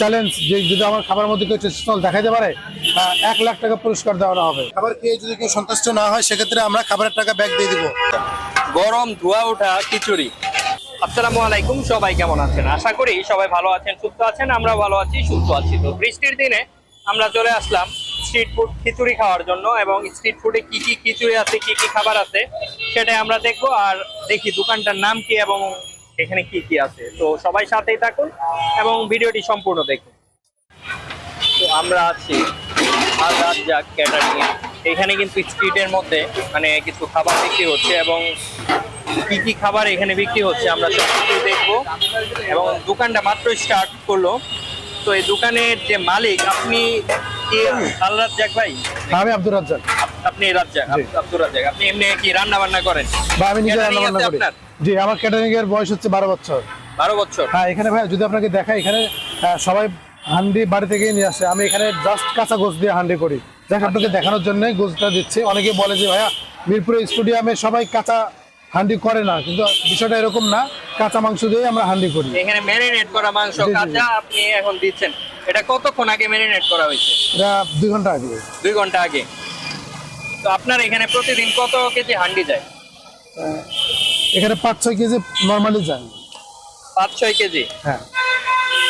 Challenge যে যদি আমার খাবার মধ্যে কেউ স্টল দেখাতে পারে এক লাখ টাকা পুরস্কার দেওয়া হবে। খাবার খেয়ে যদি কেউ সন্তুষ্ট না হয় সেক্ষেত্রে আমরা খাবারের টাকা ব্যাগ দিয়ে দিব। গরম ধোয়া ওঠা খিচুড়ি। আসসালামু আলাইকুম সবাই কেমন আছেন? আশা করি সবাই ভালো আছেন সুস্থ আছেন আমরা ভালো আছি সুস্থ আছি। তো বৃষ্টির দিনে আমরা চলে আসলাম স্ট্রিট ফুড খিচুড়ি খাওয়ার জন্য এবং স্ট্রিট ফুডে কি কি খিচুড়ি আছে কি কি খাবার আছে সেটাই আমরা দেখব। আর দেখি দোকানটার নাম কি এবং এখানে কি কি আছে? তো সবাই সাথেই থাকুন এবং ভিডিওটি সম্পূর্ণ দেখুন। তো আমরা আছি আল রাজ্জাক ক্যাটারিং এখানে কিন্তু স্ট্রিটের মধ্যে মানে কিছু খাবার বিক্রি হচ্ছে এবং কি কি খাবার এখানে বিক্রি হচ্ছে আমরা সব কিছু দেখব। এবং দোকানটা মাত্র স্টার্ট করল। তো এই দোকানের যে মালিক আপনি আল রাজ্জাক ভাই? আমি আব্দুর রাজ্জাক। আপনি রাজ্জাক আব্দুর রাজ্জাক। আপনি এমনি কি রান্না বান্না করেন? বা আমি নিজে রান্না বান্না করি? জি আমার ক্যাটারিং এর বয়স হচ্ছে বারো বছর। বারো বছর? হ্যাঁ এখানে ভাই যদি আপনাকে দেখাই এখানে সবাই হান্ডি বাড়ি থেকে নিয়ে আসে। আমি এখানে জাস্ট কাঁচা গোছ দিয়ে হান্ডি করি। যাক আপনাকে দেখানোর জন্য গোছটা দিচ্ছি। অনেকে বলে যে ভাইয়া মিরপুর স্টুডিয়ামে সবাই কাঁচা হান্ডি করে না। কিন্তু বিষয়টা এরকম না। কাঁচা মাংস দিয়ে আমরা হান্ডি করি। এখানে ম্যারিনেট করা মাংস। কাঁচা আপনি এখন দিচ্ছেন। এটা কতক্ষণ আগে ম্যারিনেট করা হয়েছে? এটা দুই ঘণ্টা আগে। দুই ঘণ্টা আগে। তো আপনার এখানে প্রতিদিন কত কেজি হান্ডি যায়? এখানে পাঁচ ছয় কেজি নর্মালি যায়। পাঁচ ছয় কেজি? হ্যাঁ।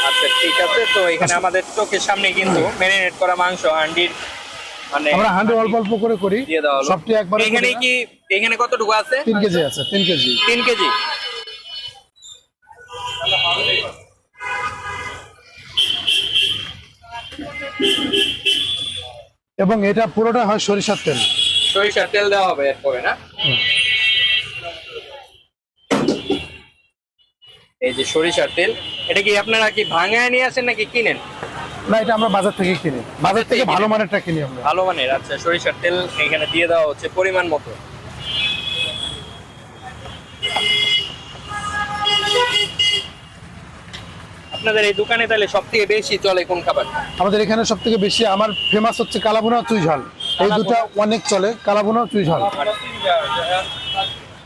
আচ্ছা ঠিক আছে। তো এখানে আমাদের চোখের সামনে কিন্তু ম্যারিনেট করা মাংস হান্ডির মানে আমরা হান্ডি অল্প অল্প করে করি। দিয়ে দেওয়া হলো। সবটি একবারে এখানে কি এখানে কতটুকু আছে? তিন কেজি আছে তিন কেজি। তিন কেজি। এবং এটা পুরোটা হয় সরিষার তেল। সরিষার তেল দেওয়া হবে এরপরে না? এই যে সরিষার তেল এটা কি আপনারা কি ভাঙায় নিয়ে আসেন নাকি কিনেন? না এটা আমরা বাজার থেকে কিনি। বাজার থেকে ভালো মানেরটা কিনি আমরা। ভালো মানের আচ্ছা সরিষার তেল এখানে দিয়ে দেওয়া হচ্ছে পরিমাণ মতো। আপনাদের এই দোকানে তাহলে সব থেকে বেশি চলে কোন খাবার? আমাদের এখানে সব থেকে বেশি আমার ফেমাস হচ্ছে কালাভুনা চুই ঝাল। এই দুটো অনেক চলে কালাভুনা চুই ঝাল।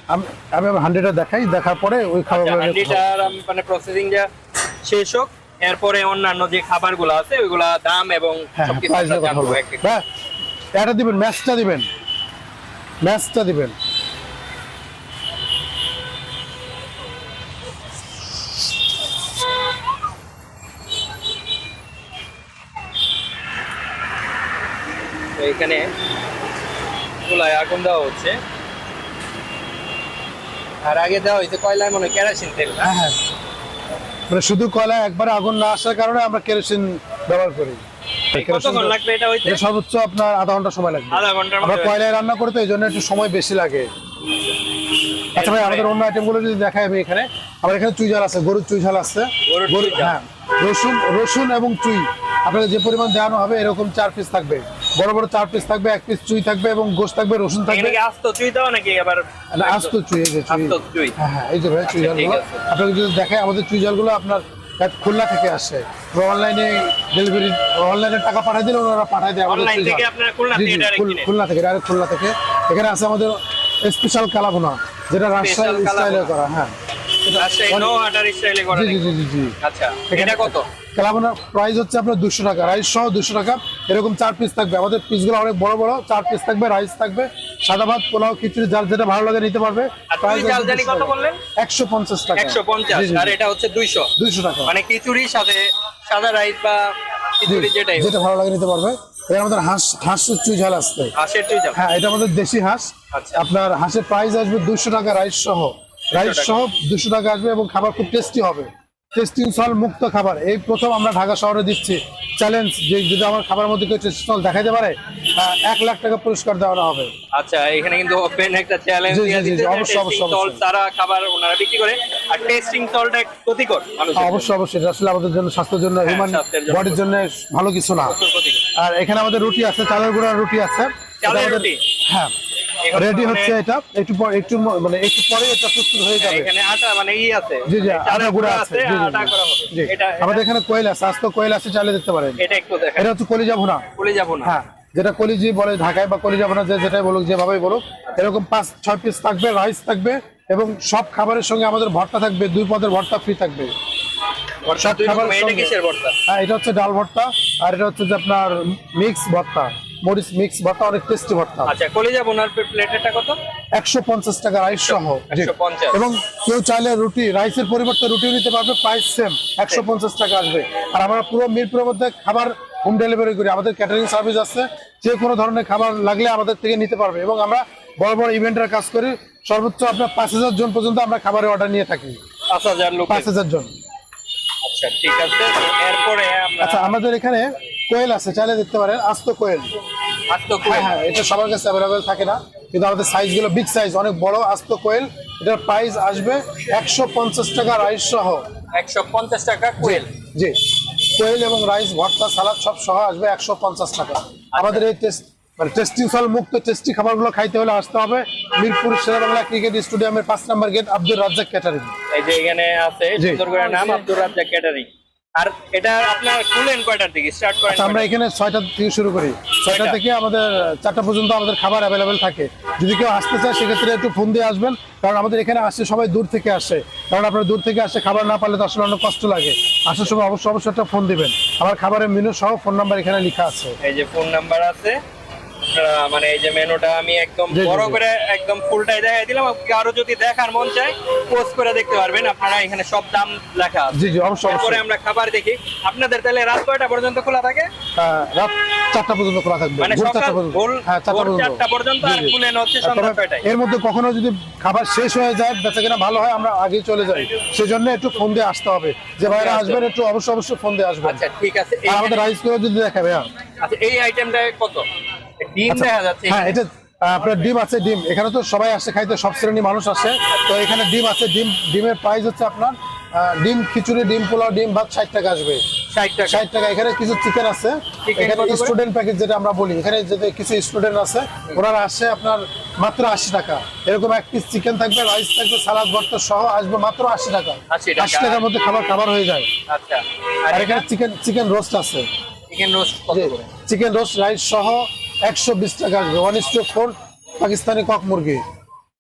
আমি আমি হান্ডিটা দেখাই দেখার পরে ওই। হান্ডিটার আম- মানে প্রসেসিং যা শেষ হোক এরপরে অন্যান্য যে খাবারগুলো আছে ওইগুলা দাম এবং হ্যাঁ। হ্যাঁ এটা দিবেন ম্যাচটা দিবেন ম্যাচটা দিবেন এখানে চুলায় আগুন দেওয়া হচ্ছে আর আগে দেওয়া হয়েছে কয়লায় মনে কেরাসিন তেল হ্যাঁ হ্যাঁ। মানে শুধু কয়লা একবার আগুন না আসার কারণে আমরা কেরোসিন ব্যবহার করি। কতক্ষণ লাগবে এটা হইতে? সর্বোচ্চ আপনার আধা ঘণ্টা সময় লাগবে। আধা ঘণ্টার আমরা কয়লায় রান্না করি তো এই জন্য একটু সময় বেশি লাগে। আচ্ছা ভাই আমাদের অন্য আইটেমগুলো যদি দেখাই আমি এখানে। আমার এখানে চুই ঝাল আছে গরুর চুই ঝাল আছে। গরুর। হ্যাঁ রসুন রসুন এবং চুই। আপনাদের যে পরিমাণ দেওয়ানো হবে এরকম চার পিস থাকবে। বড় বড় চার পিস থাকবে এক পিস চুই থাকবে এবং গোশ থাকবে রসুন থাকবে। আস্ত চুই দাও নাকি আবার না, আস্ত চুই এই যে চুই। হ্যাঁ হ্যাঁ এই যে ভাই চুই আচ্ছা। আপনাকে যদি দেখায় আমাদের চুই ঝালগুলো আপনার খুলনা থেকে আসে। অনলাইনে ডেলিভারি অনলাইনে টাকা পাঠাই দিলে ওনারা পাঠিয়ে দেয় আমাদের খুলনা থেকে ডাইরেক্ট খুলনা থেকে এখানে আছে আমাদের স্পেশাল কালাভুনা যেটা রাজশাহী স্টাইলে করা হ্যাঁ। জি জি জি জি আচ্ছা এটা কত? কালাভুনার প্রাইস হচ্ছে আপনার দুশো টাকা রাইস সহ দুশো টাকা। এরকম চার পিস থাকবে। আমাদের পিসগুলো অনেক বড় বড় চার পিস থাকবে রাইস থাকবে সাদা ভাত পোলাও খিচুড়ি যার যেটা ভালো লাগে নিতে পারবে। একশো পঞ্চাশ টাকা। একশো পঞ্চাশ আর এটা হচ্ছে দুইশো। দুইশো টাকা। মানে খিচুড়ির সাথে সাদা রাইস বা খিচুড়ি যেটাই যেটা ভালো লাগে নিতে পারবে। এর আমাদের হাঁস হাঁসের চুই ঝাল আসবে। হাঁসের চুই ঝাল। হ্যাঁ এটা আমাদের দেশি হাঁস। আচ্ছা। আপনার হাঁসের প্রাইস আসবে দুশো টাকা রাইস সহ। রাইস সহ দুশো টাকা আসবে এবং খাবার খুব টেস্টি হবে। টেস্টিং সল মুক্ত খাবার। এই প্রথম আমরা ঢাকা শহরে দিচ্ছি। চ্যালেঞ্জ যে যদি আমার খাবার মধ্যে কেউ টেস্ট সল দেখাতে পারে এক লাখ টাকা পুরস্কার দেওয়া হবে। আচ্ছা এখানে কিন্তু ওপেন একটা চ্যালেঞ্জ অবশ্যই, অবশ্যই, সল্ট অবশ্যই। তারা খাবার ওনারা বিক্রি করে আর টেস্টিং সল্টটা ক্ষতিকর হ্যাঁ, অবশ্যই অবশ্যই আসলে আমাদের জন্য স্বাস্থ্যের জন্য হিউম্যান বডির জন্য ভালো কিছু না। আর এখানে আমাদের রুটি আছে চালের গুঁড়ার রুটি আছে। চালের রুটি? হ্যাঁ। রেডি মানে- হচ্ছে এটা। একটু পর একটু মানে একটু পরে এটা প্রস্তুত হয়ে যাবে। এখানে আটা মানে ই আছে। জি জি আটা গুঁড়া আছে। আটা করা হবে। এটা আমাদের এখানে কোয়েল আছে আস্ত কোয়েল আছে চালে দেখতে পারেন। এটা একটু দেখেন। এটা হচ্ছে কলিজা ভুনা যাব না হ্যাঁ যেটা কলিজি বলে ঢাকায় বা কলিজা ভুনা যে যেটাই বলুক যেভাবেই বলুক এরকম পাঁচ ছয় পিস থাকবে রাইস থাকবে এবং সব খাবারের সঙ্গে আমাদের ভর্তা থাকবে দুই পদের ভর্তা ফ্রি থাকবে। ভর্তা সব খাবারের সঙ্গে। হ্যাঁ এটা হচ্ছে ডাল ভর্তা আর এটা হচ্ছে যে আপনার মিক্স ভর্তা। মরিচ মিক্স ভর্তা অনেক টেস্টি ভর্তা আচ্ছা কলিজা বোনার প্লেটেরটা কত? একশো পঞ্চাশ টাকা রাইস সহ। 150 এবং কেউ চাইলে রুটি রাইসের পরিবর্তে রুটিও নিতে পারবে প্রাইস সেম একশো পঞ্চাশ টাকা আসবে। আর আমরা পুরো মিরপুরের মধ্যে খাবার হোম ডেলিভারি করি। আমাদের ক্যাটারিং সার্ভিস আছে। যে কোনো ধরনের খাবার লাগলে আমাদের থেকে নিতে পারবে। এবং আমরা বড় বড় ইভেন্টের কাজ করি। সর্বোচ্চ আপনার পাঁচ হাজার জন পর্যন্ত আমরা খাবারের অর্ডার নিয়ে থাকি। পাঁচ হাজার লোক পাঁচ হাজার জন। আচ্ছা ঠিক আছে। এরপরে আচ্ছা আমাদের এখানে কোয়েল আছে। চাইলে দেখতে পারেন আস্ত কোয়েল। আস্ত হ্যাঁ কুড়ি হ্যাঁ এটা সবার কাছে অ্যাভেলেবেল থাকে না। কিন্তু আমাদের সাইজগুলো বিগ সাইজ অনেক বড় আস্ত কোয়েল। এটার প্রাইস আসবে একশো পঞ্চাশ টাকা রাইস সহ। একশো পঞ্চাশ টাকা কোয়েল। জি। কোয়েল এবং রাইস ভর্তা সালাদ সব সহ আসবে একশো পঞ্চাশ টাকা। আমাদের এই টেস্ট মানে টেস্টি ফল মুক্ত টেস্টি খাবারগুলো খাইতে হলে আসতে হবে। মিরপুর শেরেবাংলা ক্রিকেট স্টেডিয়ামের পাঁচ নম্বর গেট আব্দুল রাজ্জাক ক্যাটারিং এই যে এখানে আছে। সুন্দর করে নাম আব্দুর রাজ্জাক ক্যাটারিং আর এটা আপনার খুলেন কয়টার দিকে স্টার্ট করেন আচ্ছা, আমরা এখানে ছয়টা থেকে শুরু করি। ছয়টা? থেকে আমাদের চারটা পর্যন্ত আমাদের খাবার অ্যাভেলেবেল থাকে। যদি কেউ আসতে চায় সেক্ষেত্রে একটু ফোন দিয়ে আসবেন কারণ আমাদের এখানে আসে সবাই দূর থেকে আসে। কারণ আপনারা দূর থেকে আসে খাবার না পারলে তো আসলে অনেক কষ্ট লাগে। আসার সময় অবশ্যই অবশ্যই একটা ফোন দিবেন। আমার খাবারের মেনু সহ ফোন নাম্বার এখানে লেখা আছে। এই যে ফোন নাম্বার আছে মানে এই যে মেনুটা আমি একদম বড় করে একদম ফুলটাই দেখাই দিলাম। কারও যদি দেখার মন চায় পোস্ট করে দেখতে পারবেন। আপনারা এখানে সব দাম লেখা জি জি অবশ্যই তারপরে আমরা খাবার দেখি। আপনাদের তাহলে রাত কয়টা পর্যন্ত খোলা থাকে? রাত চারটা পর্যন্ত খোলা থাকবে। মানে ভোর সকাল চারটা পর্যন্ত। ভোর হ্যাঁ চারটা পর্যন্ত। আর। খুলেন হচ্ছে সন্ধ্যা ছয়টায়। এর মধ্যে কখনো যদি খাবার শেষ হয়ে যায় বেচা কেনা ভালো হয় আমরা আগে চলে যাই। সেজন্য একটু ফোন দিয়ে আসতে হবে। যে ভাইরা আসবেন একটু অবশ্যই অবশ্যই ফোন দিয়ে আসবেন। আচ্ছা ঠিক আছে। আমাদের রাইসগুলো যদি দেখাবে হ্যাঁ আচ্ছা এই আইটেমটা কত? ডিম আচ্ছা, দেখা যাচ্ছে। হ্যাঁ এটা আপনার ডিম আছে ডিম। এখানে তো সবাই আসে খাইতে সব শ্রেণির মানুষ আসে। তো এখানে ডিম আছে ডিম ডিমের প্রাইস হচ্ছে আপনার ডিম খিচুড়ি ডিম পোলাও ডিম ভাত ষাট টাকা আসবে। ষাট টাকা। এখানে কিছু চিকেন আছে। এখানে স্টুডেন্ট প্যাকেজ যেটা আমরা বলি এখানে যেতে কিছু স্টুডেন্ট আছে ওনারা আসে আপনার মাত্র আশি টাকা। এরকম এক পিস চিকেন থাকবে রাইস থাকবে সালাদ ভর্তা সহ আসবে মাত্র আশি টাকা। আশি টাকার মধ্যে খাবার খাবার হয়ে যায়। আচ্ছা। আর আর এখানে চিকেন চিকেন রোস্ট আছে। Chicken roast chicken roast rice সহ একশো বিশ টাকা আসবে one is to four Pakistani cock মুরগি।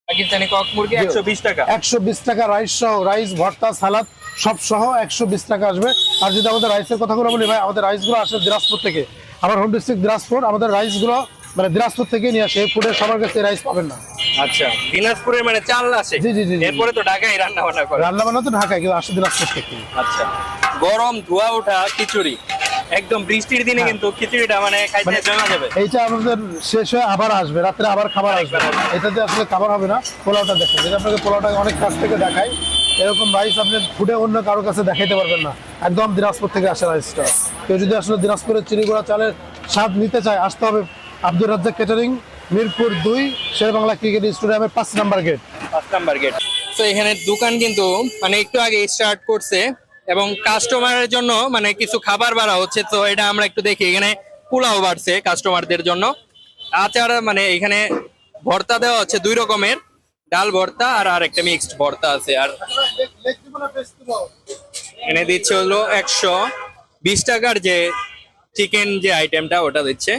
পাকিস্তানি কক মুরগি একশো বিশ টাকা। একশো বিশ টাকা রাইস সহ রাইস ভর্তা সালাদ সব সহ একশো বিশ টাকা আসবে। আর যদি আমাদের রাইসের কথাগুলো বলি ভাই আমাদের রাইসগুলো আসে দিনাজপুর থেকে। আমার হোম ডিস্ট্রিক্ট দিনাজপুর আমাদের রাইসগুলো মানে দিনাজপুর থেকে নিয়ে আসে। ফুডের সবার কাছে রাইস পাবেন না। আচ্ছা দিনাজপুরের মানে চাল আসে জি, জি, জি, জি। এরপরে তো ঢাকায় রান্না বান্না করে। রান্না বান্না তো ঢাকায় কিন্তু আসে দিনাজপুর থেকে। আচ্ছা গরম ধোয়া ওঠা খিচুড়ি। একদম বৃষ্টির দিনে হ্যাঁ। কিন্তু খিচুড়িটা মানে খাইতে মানে- জমা যাবে। এইটা আমাদের শেষ হয়ে আবার আসবে রাত্রে আবার খাবার আসবে। এটাতে আসলে খাবার হবে না পোলাওটা দেখেন। যেটা আপনাকে পোলাওটা অনেক কাছ থেকে দেখাই এরকম রাইস আপনি ফুটে অন্য কারোর কাছে দেখাইতে পারবেন না। একদম দিনাজপুর থেকে আসে রাইসটা কেউ যদি আসলে দিনাজপুরের চিনিগুড়া চালের স্বাদ নিতে চায় আসতে হবে আব্দুর রাজ্জাক ক্যাটারিং মিরপুর দুই শের বাংলা ক্রিকেট স্টেডিয়ামের পাঁচ নাম্বার গেট পাঁচ নাম্বার গেট তো এখানে দোকান কিন্তু মানে একটু আগে স্টার্ট করছে। এবং কাস্টমারের জন্য মানে কিছু খাবার বাড়া হচ্ছে, তো এটা আমরা একটু দেখি। এখানে পোলাও বাড়ছে কাস্টমারদের জন্য। আচার মানে এখানে ভর্তা দেওয়া হচ্ছে দুই রকমের। ডাল ভর্তা আর আর একটা মিক্সড ভর্তা আছে। আর এনে দিচ্ছে হলো একশো বিশ টাকার যে চিকেন যে আইটেমটা ওটা দিচ্ছে।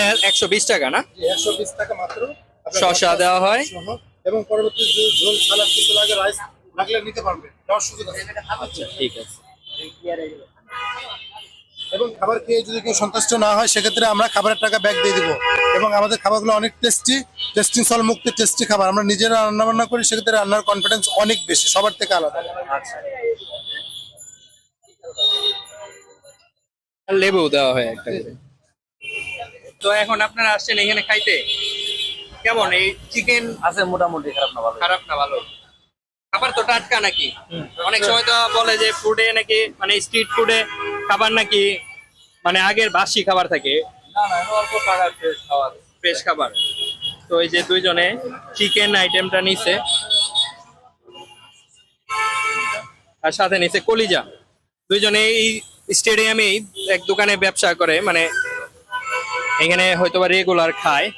এটা একশো বিশ টাকা না? একশো বিশ টাকা মাত্র। শসা দেওয়া হয়। এবং পরবর্তী ঝোল সালাদ কিছু লাগে রাইস লাগলে নিতে পারবে। দেওয়ার সুযোগ আছে। আচ্ছা ঠিক আছে। এবং খাবার খেয়ে যদি কেউ সন্তুষ্ট না হয় সেক্ষেত্রে আমরা খাবারের টাকা ব্যাক দিয়ে দিব। এবং আমাদের খাবারগুলো অনেক টেস্টি টেস্টিং সল মুক্ত টেস্টি খাবার। আমরা নিজেরা রান্না বান্না করি সেক্ষেত্রে রান্নার কনফিডেন্স অনেক বেশি সবার থেকে আলাদা। আচ্ছা। লেবু দেওয়া হয় একটা তো এখন আপনারা আসছেন এখানে খাইতে? কেমন? এই চিকেন আছে মোটামুটি খারাপ না ভালো খারাপ না ভালো খাবার তো টাটকা নাকি? অনেক সময় তো বলে যে ফুডে নাকি মানে স্ট্রিট ফুডে খাবার নাকি মানে আগের বাসি খাবার থাকে। না না অল্প টাকা ফ্রেশ খাবার। তো এই যে দুইজনে চিকেন আইটেমটা নিছে। আর সাথে নিছে কলিজা। দুইজনে এই স্টেডিয়ামেই এক দোকানে ব্যবসা করে মানে এখানে হয়তোবা রেগুলার খায়।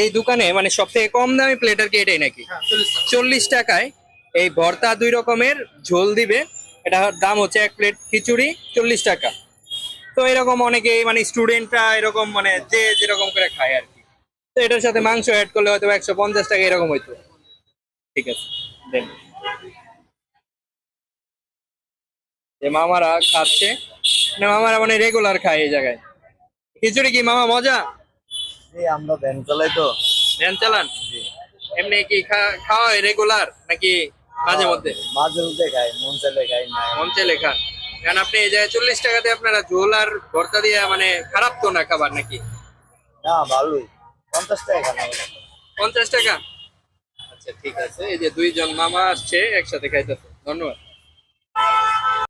এই দোকানে মানে সব থেকে কম দামি প্লেটার কি এটাই নাকি? চল্লিশ টাকায় এই ভর্তা দুই রকমের ঝোল দিবে। এটা দাম হচ্ছে এক প্লেট খিচুড়ি চল্লিশ টাকা। তো এরকম অনেকেই মানে স্টুডেন্টরা এরকম মানে যে যেরকম করে খায় আর কি। তো এটার সাথে মাংস অ্যাড করলে হয়তো একশো পঞ্চাশ টাকা এরকম হইতো। ঠিক আছে দেন। যে মামারা খাচ্ছে। মানে মামারা মানে রেগুলার খায় এই জায়গায়। খিচুড়ি কি মামা মজা? এই আমরা ভ্যান চালাই তো। ভ্যান চালান? এমনি কি খাওয়া হয় রেগুলার নাকি মাঝে মধ্যে? মাঝে মধ্যে খাই মন চাইলে খাই না মঞ্চে লেখা কারণ আপনি এই জায়গায় চল্লিশ টাকাতে আপনারা ঝোল আর ভর্তা দিয়ে মানে খারাপ তো না খাবার নাকি? না ভালোই। পঞ্চাশ টাকা পঞ্চাশ টাকা? আচ্ছা ঠিক আছে। এই যে দুইজন মামা আসছে একসাথে খাইতেছে। ধন্যবাদ।